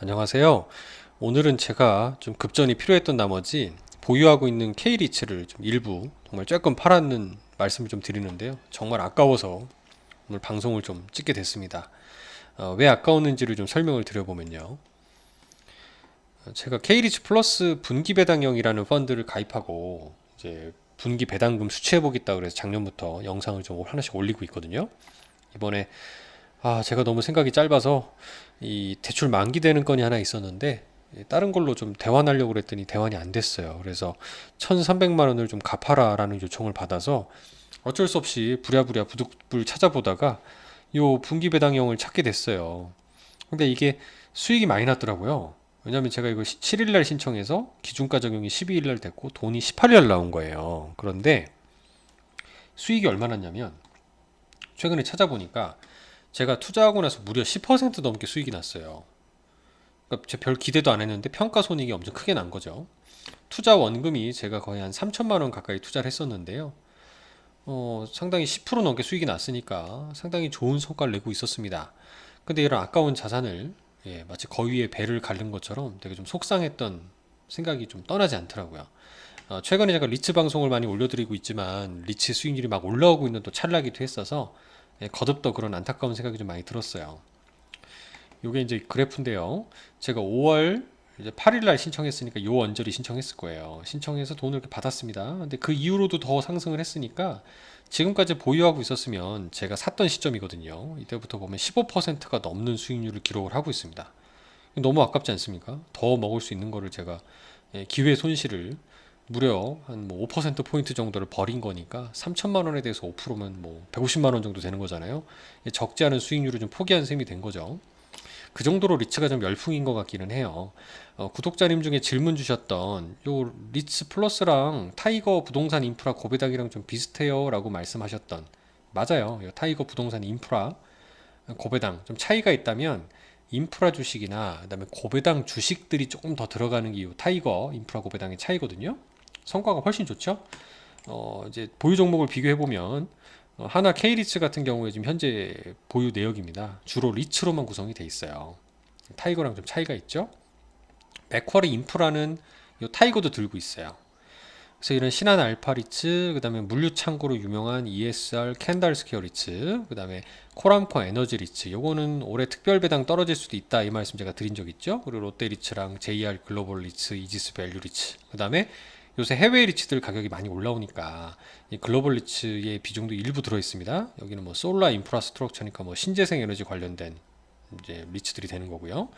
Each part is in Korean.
안녕하세요. 오늘은 제가 좀 급전이 필요했던 나머지 보유하고 있는 K리츠를 좀 일부 정말 조금 팔았는 말씀을 좀 드리는데요. 정말 아까워서 오늘 방송을 좀 찍게 됐습니다. 어, 왜 아까웠는지를 좀 설명을 드려보면요. 어, 제가 K리츠 플러스 분기 배당형이라는 펀드를 가입하고 이제 분기 배당금 수취해 보겠다 그래서 작년부터 영상을 좀 하나씩 올리고 있거든요. 이번에 아 제가 너무 생각이 짧아서 이 대출 만기되는 건이 하나 있었는데 예, 다른 걸로 좀 대환하려고 그랬더니 대환이 안 됐어요. 그래서 1,300만 원을 좀 갚아라라는 요청을 받아서 어쩔 수 없이 부랴부랴 부득불 찾아보다가 요 분기 배당형을 찾게 됐어요. 근데 이게 수익이 많이 났더라고요. 왜냐면 제가 이거 7일 날 신청해서 기준가 적용이 12일 날 됐고 돈이 18일 날 나온 거예요. 그런데 수익이 얼마 났냐면 최근에 찾아보니까 제가 투자하고 나서 무려 10% 넘게 수익이 났어요. 그러니까 별 기대도 안 했는데 평가 손익이 엄청 크게 난 거죠. 투자 원금이 제가 거의 한 3천만 원 가까이 투자를 했었는데요. 어, 상당히 10% 넘게 수익이 났으니까 상당히 좋은 성과를 내고 있었습니다. 근데 이런 아까운 자산을 예, 마치 거위에 배를 갈른 것처럼 되게 좀 속상했던 생각이 좀 떠나지 않더라고요. 어, 최근에 제가 리츠 방송을 많이 올려드리고 있지만 리츠 수익률이 막 올라오고 있는 또 찰나기도 했어서 예, 거듭 더 그런 안타까운 생각이 좀 많이 들었어요. 요게 이제 그래프인데요. 제가 5월 이제 8일 날 신청했으니까 요 언저리 신청했을 거예요. 신청해서 돈을 이렇게 받았습니다. 근데 그 이후로도 더 상승을 했으니까 지금까지 보유하고 있었으면 제가 샀던 시점이거든요. 이때부터 보면 15%가 넘는 수익률을 기록을 하고 있습니다. 너무 아깝지 않습니까? 더 먹을 수 있는 거를 제가 예, 기회 손실을 무려 한 뭐 5% 포인트 정도를 버린 거니까 3천만 원에 대해서 5%면 뭐 150만 원 정도 되는 거잖아요. 예, 적지 않은 수익률을 좀 포기한 셈이 된 거죠. 그 정도로 리츠가 좀 열풍인 것 같기는 해요. 어, 구독자님 중에 질문 주셨던 요 리츠 플러스랑 타이거 부동산 인프라 고배당이랑 좀 비슷해요라고 말씀하셨던 맞아요. 요 타이거 부동산 인프라 고배당 좀 차이가 있다면 인프라 주식이나 그다음에 고배당 주식들이 조금 더 들어가는 게이 타이거 인프라 고배당의 차이거든요. 성과가 훨씬 좋죠. 어, 이제 보유 종목을 비교해 보면 어, 하나 K리츠 같은 경우에 지금 현재 보유 내역입니다. 주로 리츠로만 구성이 돼 있어요. 타이거랑 좀 차이가 있죠. 맥쿼리 인프라는 요 타이거도 들고 있어요. 그래서 이런 신한 알파리츠, 그다음에 물류 창고로 유명한 ESR 캔달 스퀘어 리츠, 그다음에 코람코 에너지 리츠. 요거는 올해 특별 배당 떨어질 수도 있다 이 말씀 제가 드린 적 있죠. 그리고 롯데 리츠랑 JR 글로벌 리츠, 이지스 밸류 리츠. 그다음에 요새 해외 리츠들 가격이 많이 올라오니까 이 글로벌 리츠의 비중도 일부 들어 있습니다. 여기는 뭐 솔라 인프라스트럭처니까 뭐 신재생 에너지 관련된 이제 리츠들이 되는 거고요.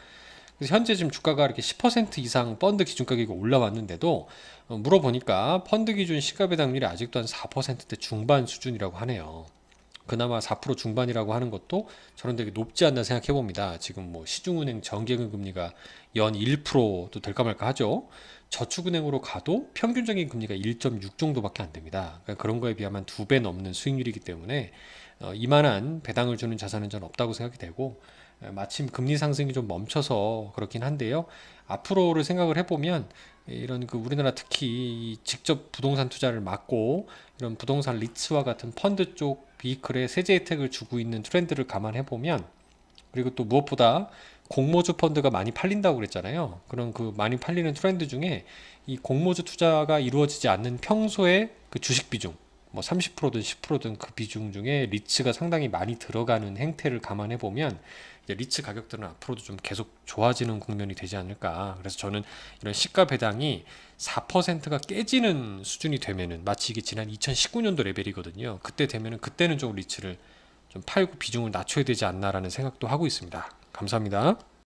그래서 현재 지금 주가가 이렇게 10% 이상 펀드 기준 가격이 올라왔는데도 어, 물어보니까 펀드 기준 시가 배당률이 아직도 한 4%대 중반 수준이라고 하네요. 그나마 4% 중반이라고 하는 것도 저는 되게 높지 않나 생각해 봅니다. 지금 뭐 시중은행 정기예금 금리가 연 1%도 될까 말까 하죠. 저축은행으로 가도 평균적인 금리가 1.6 정도밖에 안 됩니다. 그러니까 그런 거에 비하면 두 배 넘는 수익률이기 때문에 어, 이만한 배당을 주는 자산은 전 없다고 생각이 되고 에, 마침 금리 상승이 좀 멈춰서 그렇긴 한데요. 앞으로를 생각을 해보면 이런 그 우리나라 특히 이 직접 부동산 투자를 막고 이런 부동산 리츠와 같은 펀드 쪽 비클에 세제 혜택을 주고 있는 트렌드를 감안해 보면 그리고 또 무엇보다 공모주 펀드가 많이 팔린다고 그랬잖아요. 그런 그 많이 팔리는 트렌드 중에 이 공모주 투자가 이루어지지 않는 평소에 그 주식 비중 뭐 30%든 10%든 그 비중 중에 리츠가 상당히 많이 들어가는 행태를 감안해 보면 이제 리츠 가격들은 앞으로도 좀 계속 좋아지는 국면이 되지 않을까. 그래서 저는 이런 시가 배당이 4%가 깨지는 수준이 되면은 마치 이게 지난 2019년도 레벨이거든요. 그때 되면은 그때는 좀 리츠를 좀 팔고 비중을 낮춰야 되지 않나라는 생각도 하고 있습니다. 감사합니다.